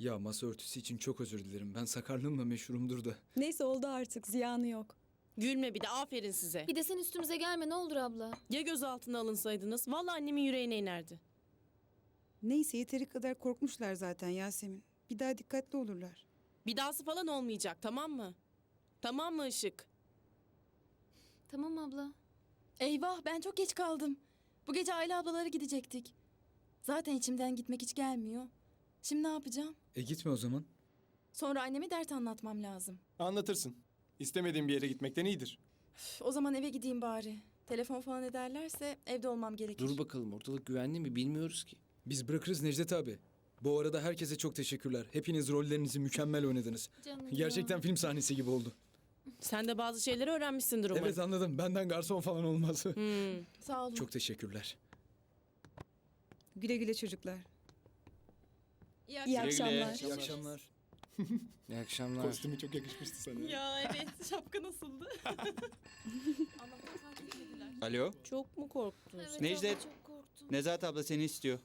Ya masa örtüsü için çok özür dilerim. Ben sakarlığımla meşhurumdur da. Neyse oldu artık ziyanı yok. Gülme bir de aferin size. Bir de sen üstümüze gelme ne olur abla. Ya gözaltına alınsaydınız? Vallahi annemin yüreğine inerdi. Neyse yeteri kadar korkmuşlar zaten Yasemin. Bir daha dikkatli olurlar. Bir dahası falan olmayacak tamam mı? Tamam mı Işık? Tamam abla. Eyvah ben çok geç kaldım. Bu gece aile ablalara gidecektik. Zaten içimden gitmek hiç gelmiyor. Şimdi ne yapacağım? E gitme o zaman. Sonra anneme dert anlatmam lazım. Anlatırsın. İstemediğin bir yere gitmekten iyidir. Üf, o zaman eve gideyim bari. Telefon falan ederlerse evde olmam gerekir. Dur bakalım ortalık güvenli mi bilmiyoruz ki. Biz bırakırız Necdet abi. Bu arada herkese çok teşekkürler. Hepiniz rollerinizi mükemmel oynadınız. Canım Gerçekten film sahnesi gibi oldu. Sen de bazı şeyleri öğrenmişsindir umarım. Evet anladım. Benden garson falan olmaz. Hmm. Sağ olun. çok teşekkürler. Güle güle çocuklar. İyi İyi akşamlar. akşamlar. İyi akşamlar. İyi akşamlar. Kostümü çok yakışmıştı sana. Ya evet şapka nasıldı? Allah'tan fark etmediler. Alo, Çok mu korktun? Evet Necdet. abla çok korktum. Nezahat abla seni istiyor.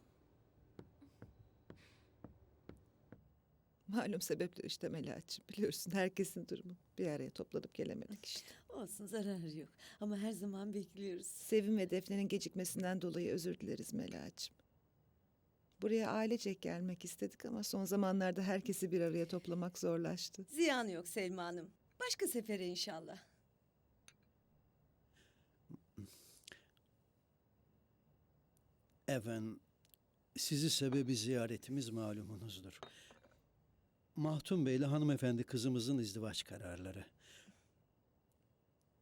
Malum sebepler işte Melahat'cığım. Biliyorsun herkesin durumu. Bir araya toplanıp gelemedik işte. Olsun zararı yok. Ama her zaman bekliyoruz. Sevim ve Defne'nin gecikmesinden dolayı özür dileriz Melahat'cığım. Buraya ailecek gelmek istedik ama son zamanlarda herkesi bir araya toplamak zorlaştı. Ziyanı yok Selma Hanım. Başka sefere inşallah. Efendim, sizi sebebi ziyaretimiz malumunuzdur. Mahtun Bey ile hanımefendi kızımızın izdivaç kararları.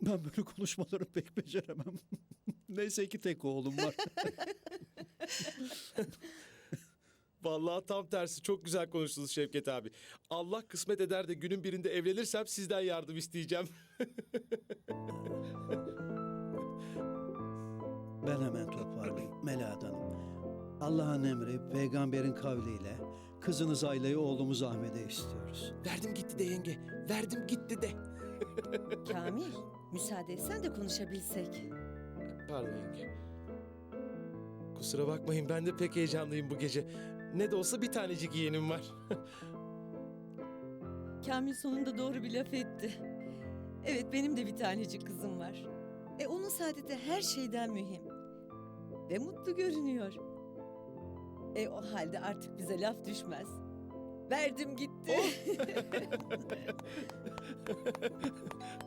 Ben böyle konuşmaları pek beceremem. Neyse ki tek oğlum var. Vallahi tam tersi çok güzel konuştunuz Şevket abi. Allah kısmet eder de günün birinde evlenirsem sizden yardım isteyeceğim. Ben hemen toparlayayım Melahat Hanım. Allah'ın emri, peygamberin kavliyle kızınız Ayla'yı oğlumuz Ahmet'e istiyoruz. Verdim gitti de yenge. Verdim gitti de. Kamil, müsaade etsen de konuşabilsek. Pardon yenge. Kusura bakmayın ben de pek heyecanlıyım bu gece. Ne de olsa bir tanecik yeğenim var. Kamil sonunda doğru bir laf etti. Evet benim de bir tanecik kızım var. E onun saadeti her şeyden mühim. Ve mutlu görünüyor. E o halde artık bize laf düşmez. Verdim gitti.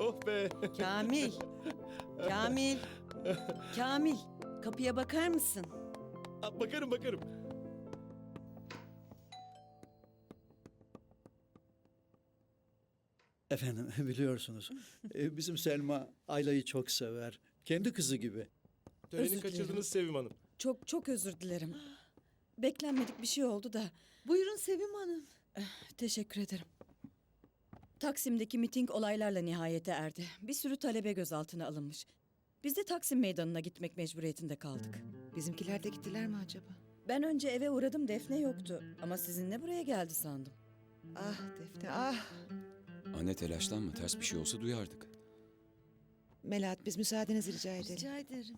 oh be. Kamil. Kamil. Kamil. Kapıya bakar mısın? Bakarım bakarım. Efendim biliyorsunuz e, bizim Selma Ayla'yı çok sever. Kendi kızı gibi. Töreni Özür dilerim. kaçırdınız Sevim Hanım. Çok çok özür dilerim. Beklenmedik bir şey oldu da. Buyurun Sevim Hanım. Teşekkür ederim. Taksim'deki miting olaylarla nihayete erdi. Bir sürü talebe gözaltına alınmış. Biz de Taksim meydanına gitmek mecburiyetinde kaldık. Bizimkiler de gittiler mi acaba? Ben önce eve uğradım Defne yoktu. Ama sizinle buraya geldi sandım. Ah Defne ah. Anne telaşlanma ters bir şey olsa duyardık. Melahat biz müsaadenizi rica edelim. Rica ederim.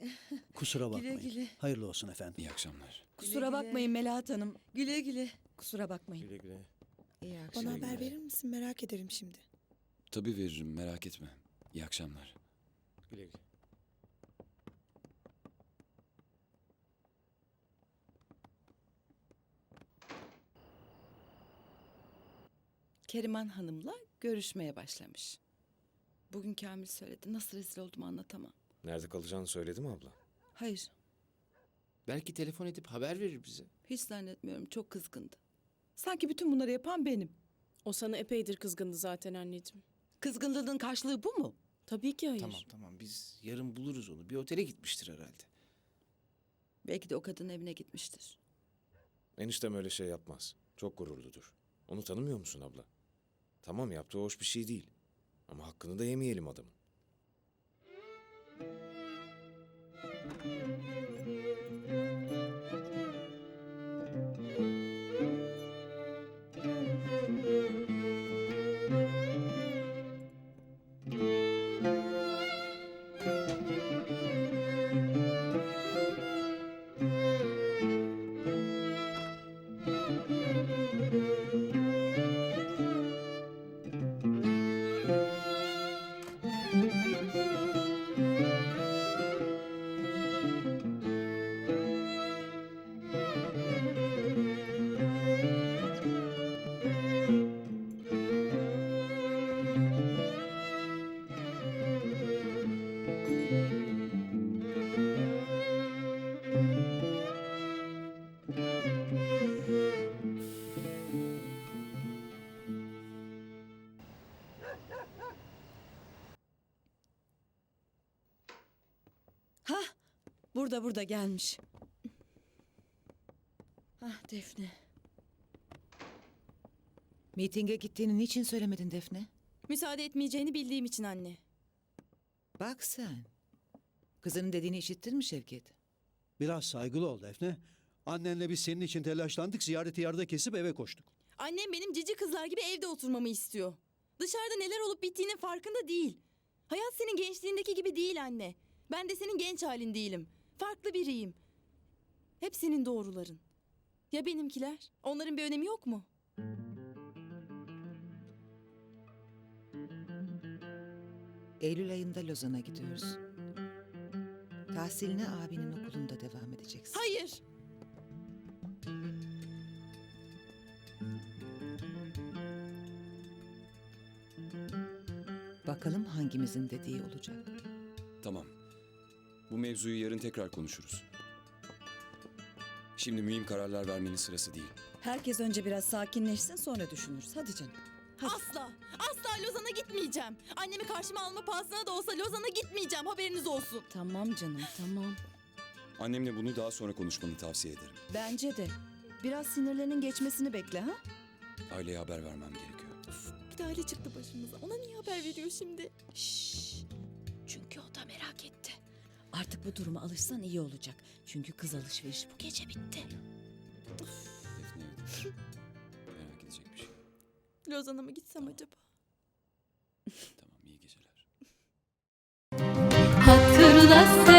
Kusura bakmayın. güle. Hayırlı olsun efendim. İyi akşamlar. Kusura güle. bakmayın Melahat Hanım. Güle güle. Kusura bakmayın. Güle güle. İyi Bana akşamlar. haber verir misin? Merak ederim şimdi. Tabii veririm merak etme. İyi akşamlar. Güle güle. Keriman Hanım'la görüşmeye başlamış. Bugün Kamil söyledi. Nasıl rezil oldum anlatamam. Nerede kalacağını söyledi mi abla? Hayır, Belki telefon edip haber verir bize. hiç zannetmiyorum. Çok kızgındı. Sanki bütün bunları yapan benim. O sana epeydir kızgındı zaten anneciğim. Kızgınlığının karşılığı bu mu? Tabii ki hayır. Tamam tamam biz yarın buluruz onu. Bir otele gitmiştir herhalde. Belki de o kadın evine gitmiştir. Eniştem öyle şey yapmaz. Çok gururludur. Onu tanımıyor musun abla? Tamam yaptığı hoş bir şey değil. Ama hakkını da yemeyelim adamın. Ha, burada burada gelmiş. Ah Defne. Mitinge gittiğini niçin söylemedin Defne? Müsaade etmeyeceğini bildiğim için anne. Bak sen. Kızının dediğini işittin mi Şevket? Biraz saygılı ol Defne. Annenle biz senin için telaşlandık, ziyareti yarıda kesip eve koştuk. Annem benim cici kızlar gibi evde oturmamı istiyor. Dışarıda neler olup bittiğinin farkında değil. Hayat senin gençliğindeki gibi değil anne. Ben de senin genç halin değilim. Farklı biriyim. Hep senin doğruların. Ya benimkiler? Onların bir önemi yok mu? Eylül ayında Lozan'a gidiyoruz. Tahsiline abinin okulunda devam edeceksin. Hayır. Bakalım hangimizin dediği olacak. Tamam. Bu mevzuyu yarın tekrar konuşuruz. Şimdi mühim kararlar vermenin sırası değil. Herkes önce biraz sakinleşsin sonra düşünürüz. Hadi canım. Hadi. Asla. Asla Lozan'a gitmeyeceğim. Annemi karşıma alma pahasına da olsa Lozan'a gitmeyeceğim. Haberiniz olsun. Tamam canım tamam. Annemle bunu daha sonra konuşmanı tavsiye ederim. Bence de. Biraz sinirlerinin geçmesini bekle ha? Aileye haber vermem gerekiyor. Bir de aile çıktı başımıza. Ona niye haber veriyor şimdi? Şşş. Artık bu duruma alışsan iyi olacak. Çünkü kız alışverişi bu gece bitti. Defne evde. Merak edecek bir şey. yok. Lozan'a mı gitsem acaba? Tamam iyi geceler. Hatırla sen